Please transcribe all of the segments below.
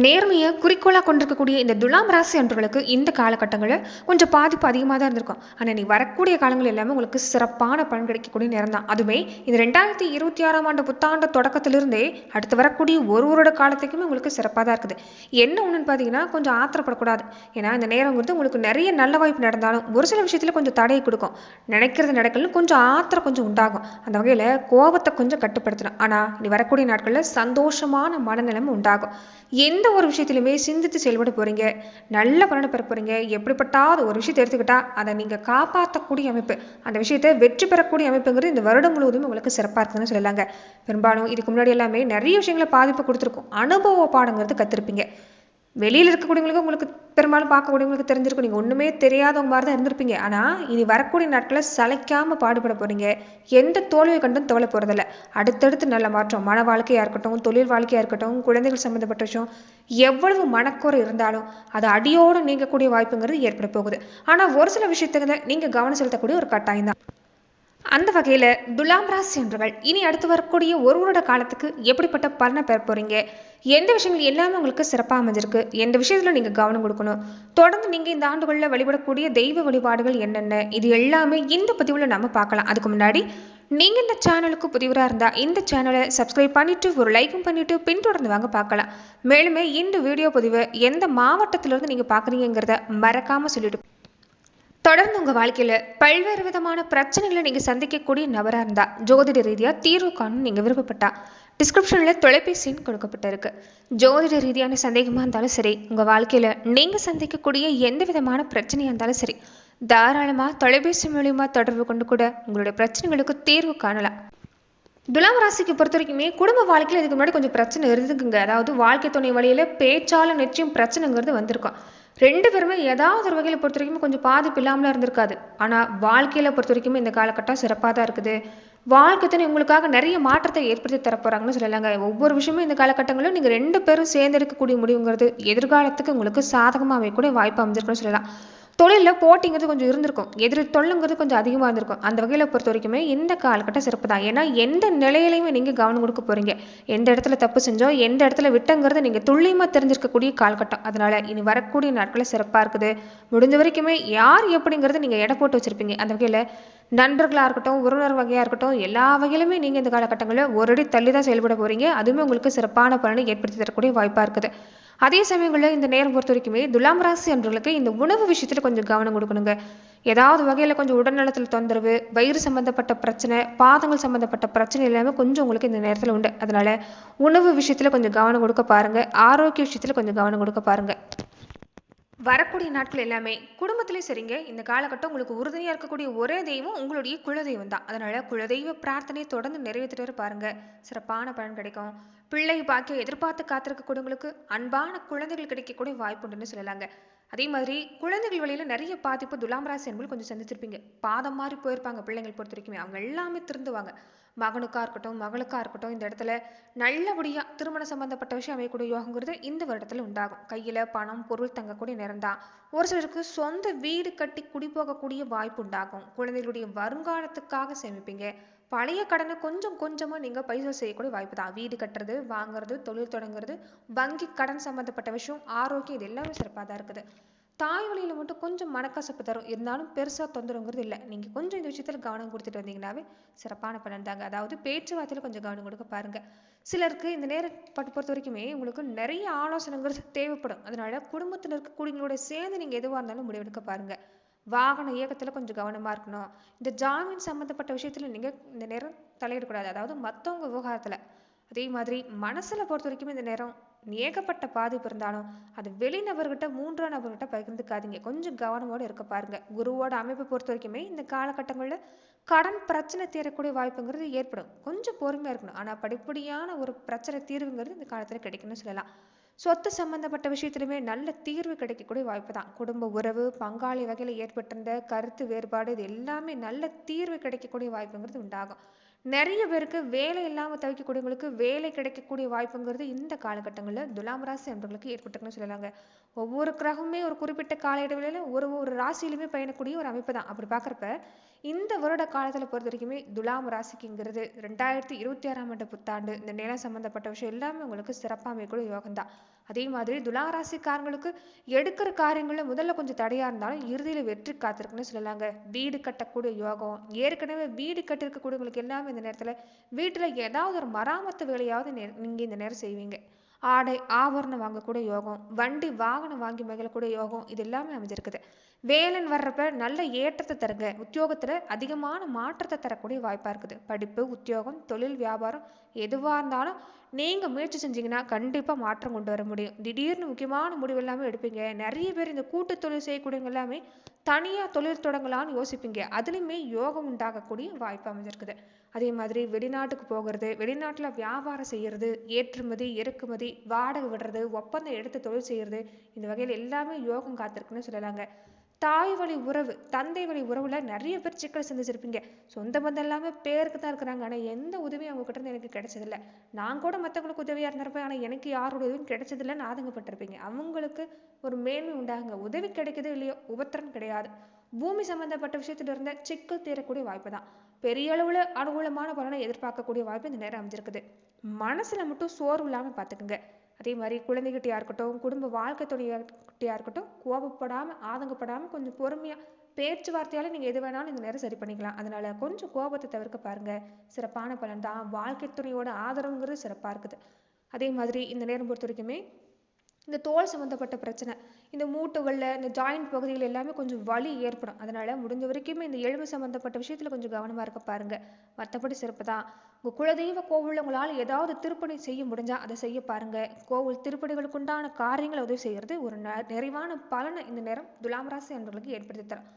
நேர்மையை குறிக்கோளாக கொண்டிருக்கக்கூடிய இந்த துலாம் ராசி அன்பர்களுக்கு இந்த காலகட்டங்களில் கொஞ்சம் பாதிப்பு அதிகமாக தான் இருந்திருக்கும். ஆனால் நீ வரக்கூடிய காலங்கள் எல்லாமே உங்களுக்கு சிறப்பான பலன் கிடைக்கக்கூடிய நேரம் தான். அதுவுமே இந்த ரெண்டாயிரத்தி இருபத்தி ஆறாம் ஆண்டு புத்தாண்டு தொடக்கத்திலிருந்தே அடுத்து வரக்கூடிய ஒரு வருட காலத்துக்குமே உங்களுக்கு சிறப்பாக தான் இருக்குது. என்ன ஒன்றுன்னு பார்த்தீங்கன்னா கொஞ்சம் ஆத்திரப்படக்கூடாது. ஏன்னா இந்த நேரங்கிறது உங்களுக்கு நிறைய நல்ல வாய்ப்பு நடந்தாலும் ஒரு சில விஷயத்தில் கொஞ்சம் தடையை கொடுக்கும். நினைக்கிறது நடக்கலன்னு கொஞ்சம் ஆத்திரம் கொஞ்சம் உண்டாகும். அந்த வகையில் கோபத்தை கொஞ்சம் கட்டுப்படுத்தணும். ஆனால் நீ வரக்கூடிய நாட்களில் சந்தோஷமான மனநிலைமை உண்டாகும். எந்த ஒரு விஷயத்திலுமே சிந்தித்து செயல்பட போறீங்க. நல்ல பலனை பெற போறீங்க. எப்படிப்பட்டாவது ஒரு விஷயத்தை எடுத்துக்கிட்டா அதை நீங்க காப்பாற்றக்கூடிய அமைப்பு அந்த விஷயத்தை வெற்றி பெறக்கூடிய அமைப்புங்கிறது இந்த வருடம் முழுவதும் உங்களுக்கு சிறப்பாக இருக்குதுன்னு சொல்லலாங்க. பெரும்பாலும் இதுக்கு முன்னாடி எல்லாமே நிறைய விஷயங்களை பாதிப்பு கொடுத்துருக்கும். அனுபவ பாடங்கிறது கத்திருப்பீங்க. வெளியில் இருக்கக்கூடியவங்களுக்கு உங்களுக்கு பெரும்பாலும் பார்க்கக்கூடியவங்களுக்கு தெரிஞ்சிருக்கும். நீங்கள் ஒன்றுமே தெரியாதவங்க மாதிரி தான் இருந்திருப்பீங்க. ஆனால் இனி வரக்கூடிய நாட்களில் சளைக்காமல் பாடுபட போகிறீங்க எந்த தோல்வியை கண்டும் தோலை போகிறதில்ல அடுத்தடுத்து நல்ல மாற்றம். மன வாழ்க்கையாக இருக்கட்டும் தொழில் வாழ்க்கையாக இருக்கட்டும் குழந்தைகள் சம்மந்தப்பட்ட விஷயம் எவ்வளவு மனக்குறை இருந்தாலும் அது அடியோடு நீங்கக்கூடிய வாய்ப்புங்கிறது ஏற்பட போகுது. ஆனால் ஒரு சில விஷயத்துக்கு நீங்கள் கவனம் செலுத்தக்கூடிய ஒரு கட்டாயம் தான். அந்த வகையில் துலாம் ராசி என்றவள் இனி அடுத்து வரக்கூடிய ஒரு வருட காலத்துக்கு எப்படிப்பட்ட பலனை பெற போறீங்க? எந்த விஷயங்கள் எல்லாமே உங்களுக்கு சிறப்பாக அமைஞ்சிருக்கு? எந்த விஷயத்தில் நீங்கள் கவனம் கொடுக்கணும்? தொடர்ந்து நீங்கள் இந்த ஆண்டுகளில் வழிபடக்கூடிய தெய்வ வழிபாடுகள் என்னென்ன? இது எல்லாமே இந்த பதிவில் நம்ம பார்க்கலாம். அதுக்கு முன்னாடி நீங்கள் இந்த சேனலுக்கு புதிவராக இருந்தால் இந்த சேனலை சப்ஸ்கிரைப் பண்ணிவிட்டு ஒரு லைக்கும் பண்ணிவிட்டு பின்தொடர்ந்து வாங்க பார்க்கலாம். மேலுமே இந்த வீடியோ பதிவை எந்த மாவட்டத்திலிருந்து நீங்கள் பார்க்குறீங்கிறத மறக்காமல் சொல்லிட்டு தொடர்ந்து உங்கள் வாழ்க்கையில் பல்வேறு விதமான பிரச்சனைகளை நீங்கள் சந்திக்கக்கூடிய நபராக இருந்தால் ஜோதிட ரீதியாக தீர்வு காணும் நீங்கள் விருப்பப்பட்டா டிஸ்கிரிப்ஷனில் தொலைபேசியும் கொடுக்கப்பட்டிருக்கு. ஜோதிட ரீதியான சந்தேகமாக இருந்தாலும் சரி உங்கள் வாழ்க்கையில் நீங்கள் சந்திக்கக்கூடிய எந்த விதமான பிரச்சனையாக இருந்தாலும் சரி தாராளமாக தொலைபேசி மூலியமாக தொடர்பு கொண்டு கூட உங்களுடைய பிரச்சனைகளுக்கு தீர்வு காணலாம். துலாம் ராசிக்கு பொறுத்த வரைக்குமே குடும்ப வாழ்க்கையில் இதுக்கு முன்னாடி கொஞ்சம் பிரச்சனை இருந்துக்குங்க அதாவது வாழ்க்கை துணை வழியில் பேச்சாலும் நிச்சயம் பிரச்சனைங்கிறது வந்திருக்கும். ரெண்டு பேருமே ஏதாவது ஒரு வகையில் பொறுத்த வரைக்கும் கொஞ்சம் பாதிப்பு இல்லாமல் இருந்திருக்காது. ஆனால் வாழ்க்கையில் பொறுத்த வரைக்குமே இந்த காலகட்டம் சிறப்பாக தான் இருக்குது. வாழ்க்கை துணை உங்களுக்காக நிறைய மாற்றத்தை ஏற்படுத்தி தரப்போகிறாங்கன்னு சொல்லலாங்க. ஒவ்வொரு விஷயமும் இந்த காலகட்டங்களும் நீங்கள் ரெண்டு பேரும் சேர்ந்தெடுக்கக்கூடிய முடிவுங்கிறது எதிர்காலத்துக்கு உங்களுக்கு சாதகமாக கூட வாய்ப்பு அமைஞ்சிருக்குன்னு சொல்லலாம். தொழிலில் போட்டிங்கிறது கொஞ்சம் இருந்திருக்கும். எதிர் தொல்லுங்கிறது கொஞ்சம் அதிகமாக இருந்திருக்கும். அந்த வகையில் பொறுத்த வரைக்குமே இந்த காலகட்டம் சிறப்பு தான். ஏன்னா எந்த நிலையிலையுமே நீங்கள் கவனம் கொடுக்க போகிறீங்க எந்த இடத்துல தப்பு செஞ்சோம் எந்த இடத்துல விட்டங்கிறது நீங்கள் துல்லியமாக தெரிஞ்சிருக்கக்கூடிய காலகட்டம். அதனால் இனி வரக்கூடிய நாட்களில் சிறப்பாக இருக்குது. முடிஞ்ச வரைக்குமே யார் எப்படிங்கிறது நீங்கள் எடை போட்டு வச்சுருப்பீங்க. அந்த வகையில் நண்பர்களாக இருக்கட்டும் உறவினர் வகையாக இருக்கட்டும் எல்லா வகையிலுமே நீங்கள் இந்த காலகட்டங்களில் ஒரு அடி தள்ளி தான் செயல்பட போகிறீங்க அதுவுமே உங்களுக்கு சிறப்பான பலனை ஏற்படுத்தி தரக்கூடிய வாய்ப்பாக இருக்குது. அதே சமயங்களில் இந்த நேரம் பொறுத்த வரைக்குமே துலாம் ராசி அன்றர்களுக்கு இந்த உணவு விஷயத்தில் கொஞ்சம் கவனம் கொடுக்கணுங்க. ஏதாவது வகையில் கொஞ்சம் உடல்நலத்தில் தொந்தரவு வயிறு சம்மந்தப்பட்ட பிரச்சனை பாதங்கள் சம்மந்தப்பட்ட பிரச்சனை எல்லாமே கொஞ்சம் உங்களுக்கு இந்த நேரத்தில் உண்டு. அதனால உணவு விஷயத்தில் கொஞ்சம் கவனம் கொடுக்க பாருங்க. ஆரோக்கிய விஷயத்தில் கொஞ்சம் கவனம் கொடுக்க பாருங்க. வரக்கூடிய நாட்கள் எல்லாமே குடும்பத்திலே சரிங்க. இந்த காலகட்டம் உங்களுக்கு உறுதுணையாக இருக்கக்கூடிய ஒரே தெய்வம் உங்களுடைய குலதெய்வம் தான் அதனால குலதெய்வ பிரார்த்தனையை தொடர்ந்து நிறைவேற்றிட்டு வர பாருங்க. சிறப்பான பலன் கிடைக்கும். பிள்ளை பாக்கிய எதிர்பார்த்து காத்திருக்கக்கூடியவங்களுக்கு அன்பான குழந்தைகள் கிடைக்கக்கூடிய வாய்ப்பு உண்டுன்னு சொல்லலாங்க. அதே மாதிரி குழந்தைகள் வழியில நிறைய பாதிப்பு துலாம் ராசி என்பது கொஞ்சம் சந்திச்சிருப்பீங்க. பாதம் மாதிரி போயிருப்பாங்க பிள்ளைங்கள் பொறுத்த வரைக்குமே. அவங்க எல்லாமே திருந்துவாங்க. மகனுக்காக இருக்கட்டும் மகளுக்காக இருக்கட்டும் இந்த இடத்துல நல்லபடியாக திருமண சம்பந்தப்பட்ட விஷயம் அமையக்கூடிய யோகங்கிறது இந்த வருடத்தில் உண்டாகும். கையில் பணம் பொருள் தங்கக்கூடிய நேரம் தான் ஒரு சிலருக்கு சொந்த வீடு கட்டி குடி போகக்கூடிய வாய்ப்பு உண்டாகும். குழந்தைகளுடைய வருங்காலத்துக்காக சேமிப்பீங்க. பழைய கடனை கொஞ்சம் கொஞ்சமாக நீங்கள் பைசா செய்யக்கூடிய வாய்ப்பு தான் வீடு கட்டுறது வாங்குறது தொழில் தொடங்குறது வங்கி கடன் சம்பந்தப்பட்ட விஷயம் ஆரோக்கியம் இது எல்லாமே சிறப்பாக தான் இருக்குது. தாய் வழியில் மட்டும் கொஞ்சம் மனக்கசப்பு தரும். இருந்தாலும் பெருசாக தொந்தரவுங்கிறது இல்லை. நீங்கள் கொஞ்சம் இந்த விஷயத்தில் கவனம் கொடுத்துட்டு வந்தீங்கன்னாவே சிறப்பான பலன் தாங்க. அதாவது பேச்சுவார்த்தையில் கொஞ்சம் கவனம் கொடுக்க பாருங்கள் சிலருக்கு இந்த நேரப்பட்டு பொறுத்த வரைக்குமே உங்களுக்கு நிறைய ஆலோசனைங்கிறது தேவைப்படும். அதனால குடும்பத்தில் இருக்கக்கூடியவங்களோட சேர்ந்து நீங்கள் எதுவாக இருந்தாலும் முடிவெடுக்க பாருங்கள் வாகன இயக்கத்தில் கொஞ்சம் கவனமாக இருக்கணும். இந்த ஜாமீன் சம்மந்தப்பட்ட விஷயத்தில் நீங்கள் இந்த நேரம் தலையிடக்கூடாது. அதாவது மற்றவங்க விவகாரத்தில். அதே மாதிரி மனசில் பொறுத்த வரைக்கும் இந்த நேரம் ஏகப்பட்ட பாதிப்பு இருந்தாலும் அது வெளிநபர்கிட்ட மூன்றாம் நபர்கிட்ட பகிர்ந்துக்காதீங்க. கொஞ்சம் கவனமோடு இருக்க பாருங்க. குருவோட அமைப்பை பொறுத்த வரைக்குமே இந்த காலகட்டங்களில் கடன் பிரச்சனை தீரக்கூடிய வாய்ப்புங்கிறது ஏற்படும். கொஞ்சம் பொறுமையாக இருக்கணும். ஆனால் படிப்படியான ஒரு பிரச்சனை தீர்வுங்கிறது இந்த காலத்தில் கிடைக்கும்னு சொல்லலாம். சொத்து சம்பந்தப்பட்ட விஷயத்திலுமே நல்ல தீர்வு கிடைக்கக்கூடிய வாய்ப்பு தான். குடும்ப உறவு பங்காளி வகையில் ஏற்பட்டிருந்த கருத்து வேறுபாடு இது எல்லாமே நல்ல தீர்வு கிடைக்கக்கூடிய வாய்ப்புங்கிறது உண்டாகும். நிறைய பேருக்கு வேலை இல்லாமல் தவிக்கக்கூடியவங்களுக்கு வேலை கிடைக்கக்கூடிய வாய்ப்புங்கிறது இந்த காலகட்டங்களில் துலாம் ராசி அன்பர்களுக்கு ஏற்பட்டுன்னு சொல்லலாங்க. ஒவ்வொரு கிரகமுமே ஒரு குறிப்பிட்ட கால இடைவெளியில் ஒரு ஒரு ராசியிலுமே பயணக்கூடிய ஒரு அமைப்பு தான். அப்படி பார்க்குறப்ப இந்த வருட காலத்தில் பொறுத்த வரைக்குமே துலாம் ராசிக்குங்கிறது ரெண்டாயிரத்தி இருபத்தி ஆறாம் ஆண்டு புத்தாண்டு இந்த நிலம் சம்மந்தப்பட்ட விஷயம் எல்லாமே உங்களுக்கு சிறப்பாக அமைக்கூடிய யோகம் தான். அதே மாதிரி துலா ராசிக்காரங்களுக்கு எடுக்கிற காரியங்களில் முதல்ல கொஞ்சம் தடையாக இருந்தாலும் இறுதியில் வெற்றி காத்திருக்குன்னு சொல்லலாங்க. வீடு கட்டக்கூடிய யோகம் ஏற்கனவே வீடு கட்டிருக்கக்கூடியவங்களுக்கு எல்லாமே இந்த நேரத்தில் வீட்டில் ஏதாவது ஒரு மராமத்து வேலையாவது நீங்கள் இந்த நேரம் செய்வீங்க. ஆடை ஆபரணம் வாங்கக்கூடிய யோகம் வண்டி வாகனம் வாங்கி மகிழக்கூடிய யோகம் இது எல்லாமே அமைஞ்சிருக்குது. வேலன் வர்றப்ப நல்ல ஏற்றத்தை தருங்க. உத்தியோகத்தில் அதிகமான மாற்றத்தை தரக்கூடிய வாய்ப்பாக இருக்குது. படிப்பு உத்தியோகம் தொழில் வியாபாரம் எதுவாக இருந்தாலும் நீங்கள் முயற்சி செஞ்சீங்கன்னா கண்டிப்பாக மாற்றம் கொண்டு வர முடியும். திடீர்னு முக்கியமான முடிவு எல்லாமே எடுப்பீங்க. நிறைய பேர் இந்த கூட்டு தொழில் செய்யக்கூடியவங்க எல்லாமே தனியாக தொழில் தொடங்கலான்னு யோசிப்பீங்க. அதுலேயுமே யோகம் உண்டாகக்கூடிய வாய்ப்பு அமைஞ்சிருக்குது. அதே மாதிரி வெளிநாட்டுக்கு போகிறது வெளிநாட்டில் வியாபாரம் செய்கிறது ஏற்றுமதி இறக்குமதி வாடகை விடுறது ஒப்பந்தம் எடுத்து தொழில் செய்கிறது இந்த வகையில் எல்லாமே யோகம் காத்திருக்குன்னு சொல்லலாங்க. தாய் வழி உறவு தந்தை வழி உறவுல நிறைய பேர் சிக்கல் சந்திச்சிருப்பீங்க. சொந்த பந்தம் எல்லாமே பேருக்கு தான் இருக்கிறாங்க. ஆனால் எந்த உதவியும் அவங்க கிட்ட இருந்து எனக்கு கிடைச்சதில்ல. நான் கூட மற்றவங்களுக்கு உதவியாக இருந்திருப்பேன். ஆனால் எனக்கு யாரோட உதவியும் கிடைச்சதில்லன்னு ஆதங்கப்பட்டிருப்பீங்க. அவங்களுக்கு ஒரு மேன்மை உண்டாகுங்க. உதவி கிடைக்குது இல்லையோ உபத்திரம் கிடையாது. பூமி சம்பந்தப்பட்ட விஷயத்துல இருந்த சிக்கல் தீரக்கூடிய வாய்ப்பு தான். பெரிய அளவுல அனுகூலமான பலனை எதிர்பார்க்கக்கூடிய வாய்ப்பு இந்த நேரம் அமைஞ்சிருக்குது. மனசுல மட்டும் சோர்வு இல்லாமல் பார்த்துக்குங்க. அதே மாதிரி குழந்தைகிட்டையா இருக்கட்டும் குடும்ப வாழ்க்கை துணையாகிட்டையா இருக்கட்டும் கோபப்படாமல் ஆதங்கப்படாமல் கொஞ்சம் பொறுமையாக பேச்சுவார்த்தையால் நீங்கள் எது வேணாலும் இந்த நேரம் சரி பண்ணிக்கலாம். அதனால கொஞ்சம் கோபத்தை தவிர்க்க பாருங்க. சிறப்பான பலன் தான். வாழ்க்கை துணையோட ஆதரவுங்கிறது சிறப்பாக இருக்குது. அதே மாதிரி இந்த நேரம் பொறுத்த வரைக்குமே இந்த தோல் சம்மந்தப்பட்ட பிரச்சனை இந்த மூட்டுகளில் இந்த ஜாயிண்ட் பகுதிகள் எல்லாமே கொஞ்சம் வலி ஏற்படும். அதனால் முடிஞ்ச வரைக்குமே இந்த எலும்பு சம்மந்தப்பட்ட விஷயத்தில் கொஞ்சம் கவனமாக இருக்க பாருங்கள் மற்றபடி சிறப்பு தான். உங்கள் குலதெய்வ கோவிலில் உங்களால் ஏதாவது திருப்பணி செய்ய முடிஞ்சால் அதை செய்ய பாருங்கள் கோவில் திருப்பணிகளுக்கு உண்டான காரியங்களை உதவி செய்கிறது ஒரு நிறைவான பலனை இந்த நேரம் துலாம் ராசி அன்பர்களுக்கு ஏற்படுத்தி தரும்.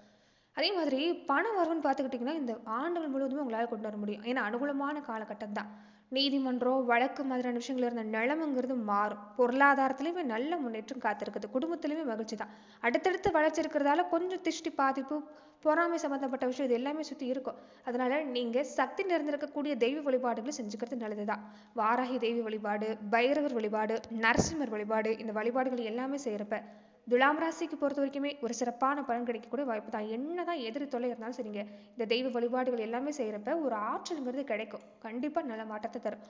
அதே மாதிரி பண வரவுன்னு பார்த்துக்கிட்டிங்கன்னா இந்த ஆண்டுகள் முழுவதுமே உங்களால் கொண்டு வர முடியும். ஏன்னா அனுகூலமான காலகட்டம் தான். நீதிமன்றம் வழக்கு மாதிரியான விஷயங்கள் இருந்த நிலமங்கிறது மாறும். பொருளாதாரத்துலேயுமே நல்ல முன்னேற்றம் காத்திருக்குது. குடும்பத்துலேயுமே மகிழ்ச்சி தான். அடுத்தடுத்து வளர்ச்சி இருக்கிறதால கொஞ்சம் திஷ்டி பாதிப்பு பொறாமை சம்மந்தப்பட்ட விஷயம் இது எல்லாமே சுற்றி இருக்கும். அதனால நீங்கள் சக்தி நிறைந்திருக்கக்கூடிய தெய்வ வழிபாடுகளை செஞ்சுக்கிறது நல்லது தான். வாராகி தெய்வ வழிபாடு பைரவர் வழிபாடு நரசிம்மர் வழிபாடு இந்த வழிபாடுகள் எல்லாமே செய்கிறப்ப துலாம் ராசிக்கு பொறுத்த வரைக்குமே ஒரு சிறப்பான பலன் கிடைக்கக்கூடிய வாய்ப்பு தான். என்னதான் எதிரி தொல்லை இருந்தாலும் சரிங்க இந்த தெய்வ வழிபாடுகள் எல்லாமே செய்கிறப்ப ஒரு ஆற்றல்ங்கிறது கிடைக்கும். கண்டிப்பாக நல்ல மாற்றத்தை தரும்.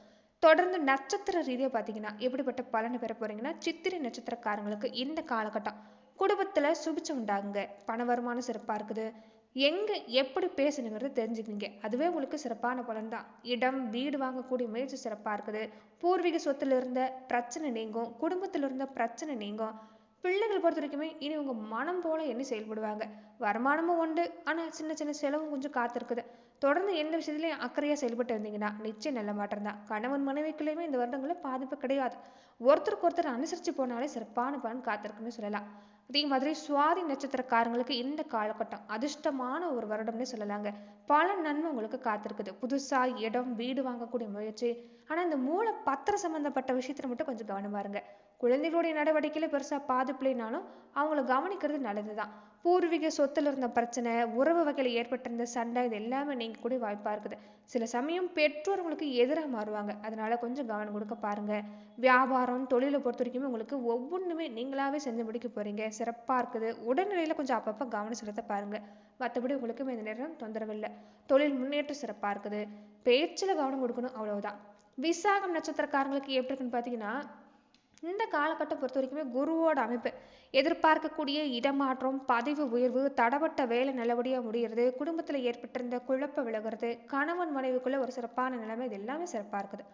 தொடர்ந்து நட்சத்திர ரீதியாக பார்த்தீங்கன்னா எப்படிப்பட்ட பலனை பெற போறீங்கன்னா சித்திரை நட்சத்திரக்காரங்களுக்கு இந்த காலகட்டம். குடும்பத்தில் சுபிச்சம் உண்டாகுங்க. பண வருமானம் சிறப்பாக இருக்குது. எங்கே எப்படி பேசணுங்கிறது தெரிஞ்சுக்கிங்க அதுவே உங்களுக்கு சிறப்பான பலன் தான். இடம் வீடு வாங்கக்கூடிய முயற்சி சிறப்பாக இருக்குது. பூர்வீக சொத்துல இருந்த பிரச்சனை நீங்கும். குடும்பத்தில் இருந்த பிரச்சனை நீங்கும். பிள்ளைகள் பொறுத்த வரைக்குமே இனி உங்கள் மனம் போல எண்ணி செயல்படுவாங்க. வருமானமும் உண்டு. ஆனால் சின்ன சின்ன செலவும் கொஞ்சம் காத்திருக்குது. தொடர்ந்து எந்த விஷயத்துலையும் அக்கறையாக செயல்பட்டு வந்தீங்கன்னா நிச்சயம் நல்ல மாற்றம் தான். கணவன் மனைவிக்குள்ளேயுமே இந்த வருடங்களில் பாதிப்பு கிடையாது. ஒருத்தருக்கு ஒருத்தர் அனுசரித்து போனாலே சிறப்பான பலன் காத்திருக்குன்னு சொல்லலாம். அதே மாதிரி சுவாதி நட்சத்திரக்காரங்களுக்கு இந்த காலகட்டம் அதிர்ஷ்டமான ஒரு வருடம்னே சொல்லலாங்க. பல நன்மை உங்களுக்கு காத்திருக்குது. புதுசா இடம் வீடு வாங்கக்கூடிய முயற்சி. ஆனா இந்த மூல பத்திரம் சம்பந்தப்பட்ட விஷயத்துல மட்டும் கொஞ்சம் கவனமா இருங்க. குழந்தைகளுடைய நடவடிக்கையில பெருசா பாதிப்பில்லைனாலும் அவங்கள கவனிக்கிறது நல்லதுதான். பூர்வீக சொத்துல இருந்த பிரச்சனை உறவு வகையில் ஏற்பட்டிருந்த சண்டை இது எல்லாமே நீங்க கூட வாய்ப்பா இருக்குது. சில சமயம் பெற்றோர் உங்களுக்கு எதிராக மாறுவாங்க. அதனால கொஞ்சம் கவனம் கொடுக்க பாருங்க. வியாபாரம் தொழிலை பொறுத்த வரைக்குமே உங்களுக்கு ஒவ்வொன்றுமே நீங்களாவே செஞ்சு முடிக்க போறீங்க. சிறப்பா இருக்குது. உடல்நிலையில கொஞ்சம் அப்பப்போ கவனம் செலுத்த பாருங்க. மற்றபடி உங்களுக்கு இந்த நேரம் தொந்தரவு இல்லை. தொழில் முன்னேற்றம் சிறப்பா இருக்குது. பேச்சில் கவனம் கொடுக்கணும் அவ்வளவுதான். விசாகம் நட்சத்திரக்காரங்களுக்கு எப்படி இருக்குன்னு பார்த்தீங்கன்னா இந்த காலகட்டம் பொறுத்த வரைக்குமே குருவோட அமைப்பு. எதிர்பார்க்கக்கூடிய இடமாற்றம் பதவி உயர்வு தடப்பட்ட வேலை நல்லபடியாக முடிகிறது குடும்பத்தில் ஏற்பட்டிருந்த குழப்ப விலகிறது கணவன் மனைவிக்குள்ள ஒரு சிறப்பான நிலைமை இது எல்லாமே சிறப்பாக இருக்குது.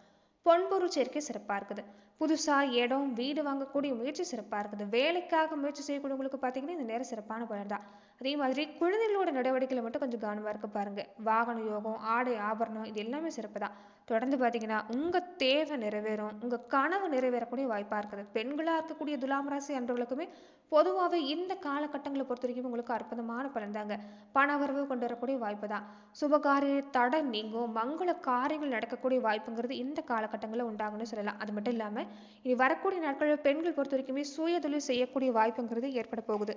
பொன்பொருள் சேர்க்கை சிறப்பாக இருக்குது. புதுசாக இடம் வீடு வாங்கக்கூடிய முயற்சி சிறப்பாக இருக்குது. வேலைக்காக முயற்சி செய்யக்கூடியவங்களுக்கு பார்த்தீங்கன்னா இந்த நேரம் சிறப்பான பலன் தான். அதே மாதிரி குழந்தைகளோட நடவடிக்கையில் மட்டும் கொஞ்சம் கவனமாக இருக்க பாருங்கள் வாகன யோகம் ஆடை ஆபரணம் இது எல்லாமே சிறப்பு தான். தொடர்ந்து பார்த்தீங்கன்னா உங்கள் தேவை நிறைவேறும். உங்கள் கனவு நிறைவேறக்கூடிய வாய்ப்பாக இருக்குது. பெண்களாக இருக்கக்கூடிய துலாம் ராசி அன்றவர்களுக்குமே பொதுவாகவே இந்த காலகட்டங்களை பொறுத்த வரைக்கும் உங்களுக்கு அற்புதமான பலன் தாங்க. பண வரவு கொண்டு வரக்கூடிய வாய்ப்பு தான். சுபகாரிய தடை நீங்கும் மங்கள காரியங்கள் நடக்கக்கூடிய வாய்ப்புங்கிறது இந்த காலகட்டங்களில் உண்டாகும்னு சொல்லலாம். அது மட்டும் இல்லாமல் இனி வரக்கூடிய நாட்களில் பெண்கள் பொறுத்த வரைக்குமே சுய தொழில் செய்யக்கூடிய வாய்ப்புங்கிறது ஏற்பட போகுது.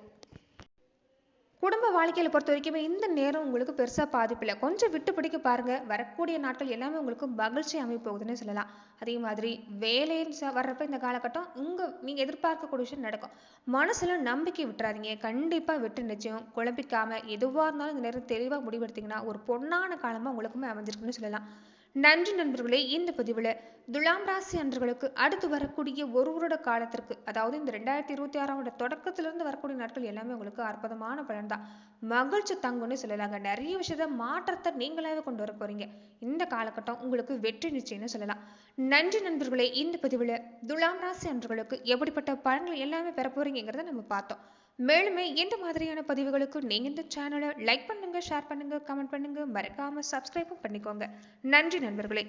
குடும்ப வாழ்க்கையில் பொறுத்த வரைக்குமே இந்த நேரம் உங்களுக்கு பெருசாக பாதிப்பில்லை. கொஞ்சம் விட்டு பிடிக்க பாருங்க. வரக்கூடிய நாட்கள் எல்லாமே உங்களுக்கு மகிழ்ச்சி அமைப்போகுதுன்னு சொல்லலாம். அதே மாதிரி வேலைன்னு வர்றப்ப இந்த காலகட்டம் உங்கள் நீங்கள் எதிர்பார்க்கக்கூடிய விஷயம் நடக்கும். மனசில் நம்பிக்கை விட்டுறாதீங்க. கண்டிப்பாக விட்டு நிச்சயம். குழப்பிக்காமல் எதுவாக இருந்தாலும் இந்த நேரம் தெளிவாக முடிவெடுத்தீங்கன்னா ஒரு பொன்னான காலமாக உங்களுக்குமே அமைஞ்சிருக்குன்னு சொல்லலாம். நன்றி நண்பர்களே இந்த பதிவில் துலாம் ராசி அன்றர்களுக்கு அடுத்து வரக்கூடிய ஒரு வருட காலத்திற்கு அதாவது இந்த ரெண்டாயிரத்தி இருபத்தி ஆறாம் ஆண்டு தொடக்கத்திலிருந்து வரக்கூடிய நாட்கள் எல்லாமே உங்களுக்கு அற்புதமான பலன் தான். மகிழ்ச்சி தங்குன்னு சொல்லலாங்க. நிறைய விஷயத்த மாற்றத்தை நீங்களாவே கொண்டு வர போறீங்க. இந்த காலகட்டம் உங்களுக்கு வெற்றி நிச்சயம்னு சொல்லலாம். நன்றி நண்பர்களே இந்த பதிவில் துலாம் ராசி அன்றர்களுக்கு எப்படிப்பட்ட பலன்கள் எல்லாமே பெற போறீங்கிறத நம்ம பார்த்தோம். மேலுமே இந்த மாதிரியான பதிவுகளுக்கு நீங்க இந்த சேனலை லைக் பண்ணுங்க ஷேர் பண்ணுங்க கமெண்ட் பண்ணுங்க. மறக்காம சப்ஸ்கிரைபும் பண்ணிக்கோங்க. நன்றி நண்பர்களே.